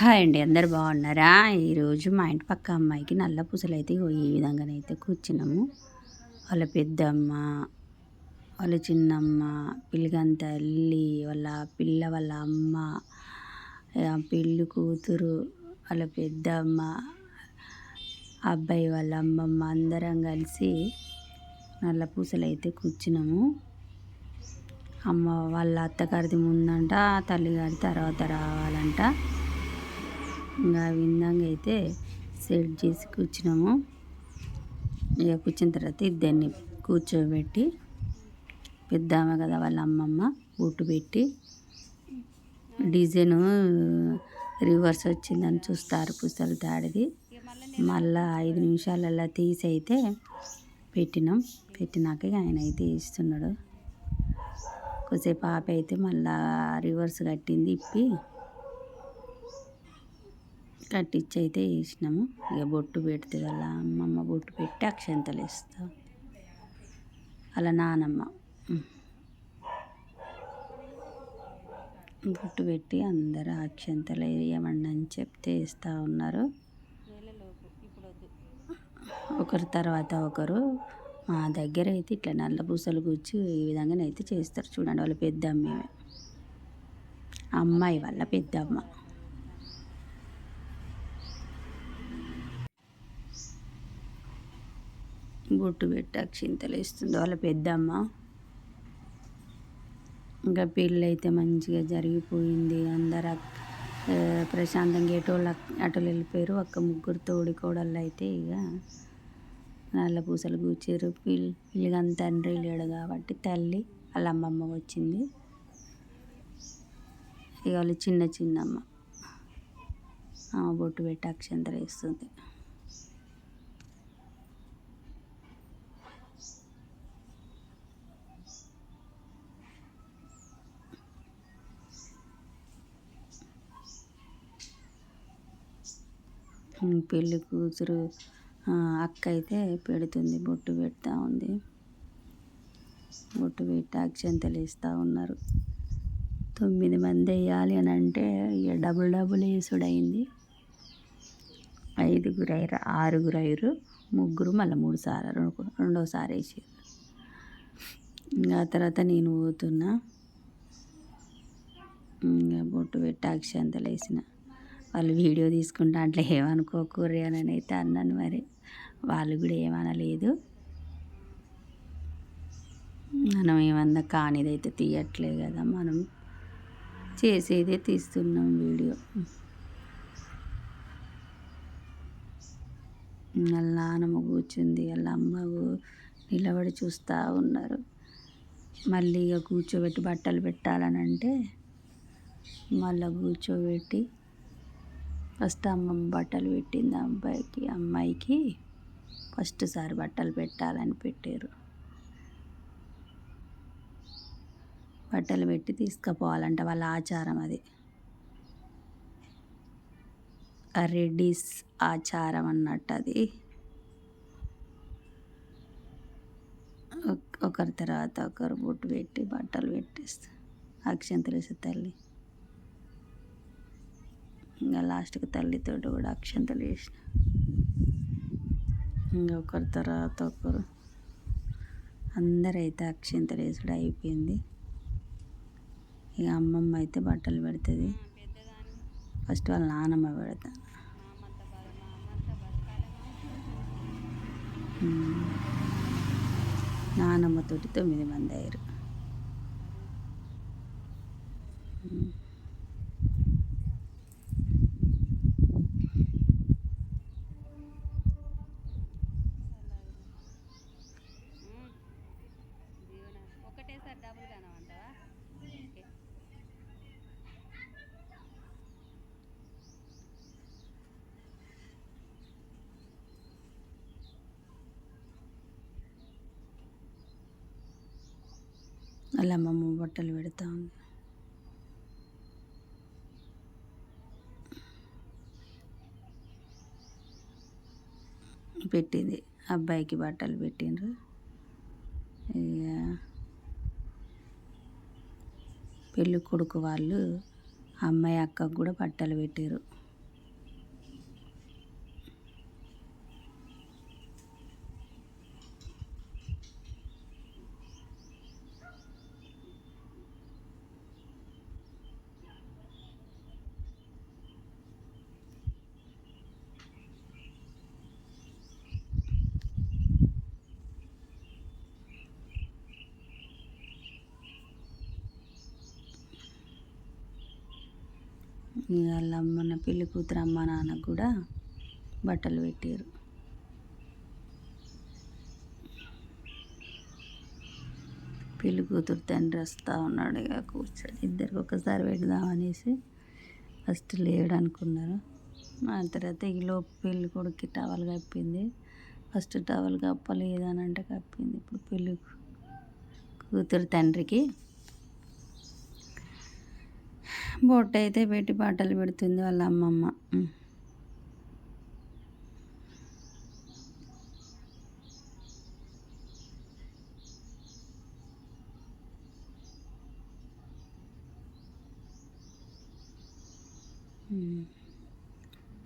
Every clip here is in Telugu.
హాయ్ అండి. అందరు బాగున్నారా? ఈరోజు మా ఇంటి పక్క అమ్మాయికి నల్ల పూసలు అయితే ఈ విధంగానైతే కూర్చున్నాము. వాళ్ళ పెద్దమ్మ వాళ్ళ చిన్నమ్మ పిల్లగంత తల్లి వాళ్ళ పిల్ల వాళ్ళ అమ్మ పెళ్ళి కూతురు వాళ్ళ పెద్దమ్మ అబ్బాయి వాళ్ళ అమ్మమ్మ అందరం కలిసి నల్ల పూసలు అయితే కూర్చున్నాము. అమ్మ వాళ్ళ అత్తగారిది ముందంట తల్లిగారి తర్వాత రావాలంట. ఇంకా విందంగా అయితే సెట్ చేసి కూర్చున్నాము. ఇక కూర్చున్న తర్వాత ఇద్దరిని కూర్చోబెట్టి పెద్ద ఆమె కదా వాళ్ళ అమ్మమ్మ బొట్టు పెట్టి డిజైన్ రివర్స్ వచ్చిందని చూస్తారు పుస్తలు తాడిది. మళ్ళా ఐదు నిమిషాలల్లా తీసి అయితే పెట్టినాం. పెట్టినాక ఆయన అయితే ఇస్తున్నాడు కొద్దిసేపు ఆపి అయితే మళ్ళా రివర్స్ కట్టింది ఇప్పి కట్టించి అయితే వేసినాము ఇక బొట్టు పెడితే వాళ్ళ అమ్మమ్మ బొట్టు పెట్టి అక్షంతలు వేస్తాం. అలా నానమ్మ. బొట్టు పెట్టి అందరూ అక్షంతలు వేయమండి అని చెప్తే వేస్తూ ఉన్నారు. ఒకరి తర్వాత ఒకరు మా దగ్గర అయితే ఇట్లా నల్ల పూసలు కూర్చి ఈ విధంగానైతే చేస్తారు. చూడండి వాళ్ళ పెద్ద అమ్మాయి అమ్మాయి వాళ్ళ పెద్దమ్మ. బొట్టు పెట్టి అక్షింతలు వేస్తుంది. వాళ్ళ పెద్దమ్మ. ఇంకా పెళ్ళి అయితే మంచిగా జరిగిపోయింది. అందరు ప్రశాంతంగా ఎటోళ్ళు అటు వెళ్ళిపోయారు. ఒక్క ముగ్గురు తోడి కోడళ్ళు అయితే ఇక నల్ల పూసలు కూర్చారు పిల్లి పిల్లిగని తండ్రి లేడు కాబట్టి తల్లి వాళ్ళ అమ్మమ్మ వచ్చింది. ఇక వాళ్ళు చిన్న చిన్నమ్మ. బొట్టు పెట్టి అక్షంతలు వేస్తుంది. పెళ్ళి కూతురు అక్క అయితే పెడుతుంది. బొట్టు పెడతా ఉంది. బొట్టు పెట్టి అక్షంతలు వేస్తూ ఉన్నారు. తొమ్మిది మంది వేయాలి అని అంటే ఇక డబుల్ డబుల్ వేసుడు అయింది ఐదుగురు అయ్యారు. ఆరుగురు అయ్యారు. ముగ్గురు మళ్ళీ మూడు సార్లు రెండోసారి వేసారు. ఇంకా తర్వాత నేను పోతున్నా. ఇంకా బొట్టు పెట్టి అక్షంతలు వేసిన. వాళ్ళు వీడియో తీసుకుంటా అట్లా ఏమనుకోకూర్రి అని అయితే అన్నాను మరి. వాళ్ళు కూడా ఏమనలేదు. మనం ఏమన్నా కానిదైతే తీయట్లే కదా మనం చేసేదే తీస్తున్నాం వీడియో. వాళ్ళ నాన్నమ్మ కూర్చుంది వాళ్ళ అమ్మ నిలబడి చూస్తూ ఉన్నారు. మళ్ళీ ఇక కూర్చోబెట్టి బట్టలు పెట్టాలని అంటే మళ్ళీ కూర్చోబెట్టి ఫస్ట్ అమ్మమ్మ బట్టలు పెట్టింది అబ్బాయికి అమ్మాయికి. ఫస్ట్ సారి బట్టలు పెట్టాలని పెట్టారు. బట్టలు పెట్టి తీసుకుపోవాలంట వాళ్ళ ఆచారం అది. రెడ్డిస్ ఆచారం అన్నట్టు అది. ఒకరి తర్వాత ఒకరు బొట్టు పెట్టి బట్టలు పెట్టేస్తారు. అక్షంతలు తల్లి. ఇంకా లాస్ట్కి తల్లితో కూడా అక్షంతలు వేసిన ఇంకా ఒకరి తర్వాత ఒకరు. అందరైతే అక్షంతలు వేసుడు అయిపోయింది. ఇక అమ్మమ్మ అయితే బట్టలు పెడుతుంది. ఫస్ట్ వాళ్ళ నానమ్మ పెడతా. నానమ్మతోటి తొమ్మిది మంది అయ్యారు. అలా అమ్మమ్మ బట్టలు పెడతా ఉంది. పెట్టింది. అబ్బాయికి బట్టలు పెట్టిండ్రు. ఇక పెళ్ళి కొడుకు వాళ్ళు అమ్మాయి అక్కకు కూడా బట్టలు పెట్టారు వాళ్ళ మన పెళ్ళి కూతురు అమ్మ నాన్నకు కూడా బట్టలు పెట్టారు పెళ్ళి కూతురు తండ్రి వస్తూ ఉన్నాడు ఇక కూర్చొని. ఇద్దరికి ఒకసారి పెడదామనేసి ఫస్ట్ లేడు అనుకున్నారు ఆ తర్వాత ఈలోపు పెళ్ళి కొడుక్కి టవల్ కప్పింది. ఫస్ట్ టవల్ కప్పలేదు అని అంటే కప్పింది. ఇప్పుడు పెళ్ళి కూతురు తండ్రికి బొట్టు అయితే పెట్టి బట్టలు పెడుతుంది వాళ్ళ అమ్మమ్మ.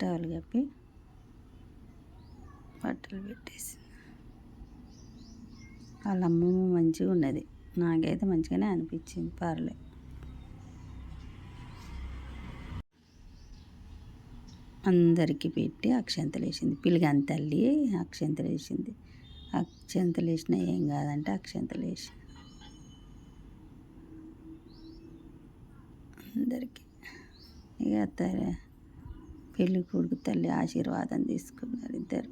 టవల్ కప్పి బట్టలు పెట్టేసి వాళ్ళ అమ్మమ్మ మంచిగా ఉన్నది. నాకైతే మంచిగానే అనిపించింది. పర్లేదు అందరికీ పెట్టి అక్షంతలు వేసింది. పిలిగాని తల్లి అక్షంతలు వేసింది. అక్షంతలు వేసినా ఏం కాదంటే అక్షంతలు వేసి అందరికీ ఇక పెళ్ళి కొడుకు తల్లి ఆశీర్వాదం తీసుకున్నారు ఇద్దరు.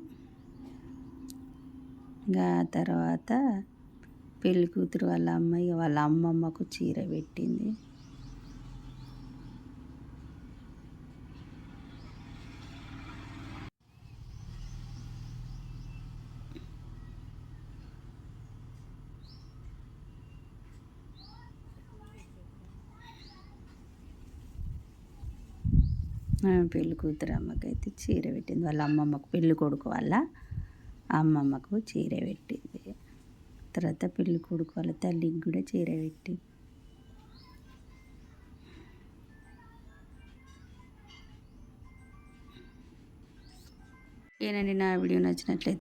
ఇంకా తర్వాత పెళ్ళి కూతురు వాళ్ళ అమ్మాయి వాళ్ళ అమ్మమ్మకు చీర పెట్టింది. పెళ్ళి కూతురు అమ్మకైతే చీర పెట్టింది. వాళ్ళ అమ్మమ్మకు పెళ్ళి కొడుకు వాళ్ళ అమ్మమ్మకు చీర పెట్టింది. తర్వాత పెళ్ళి కొడుకు వాళ్ళ తల్లికి కూడా చీర పెట్టింది. ఏనండి నా వీడియో నచ్చినట్లయితే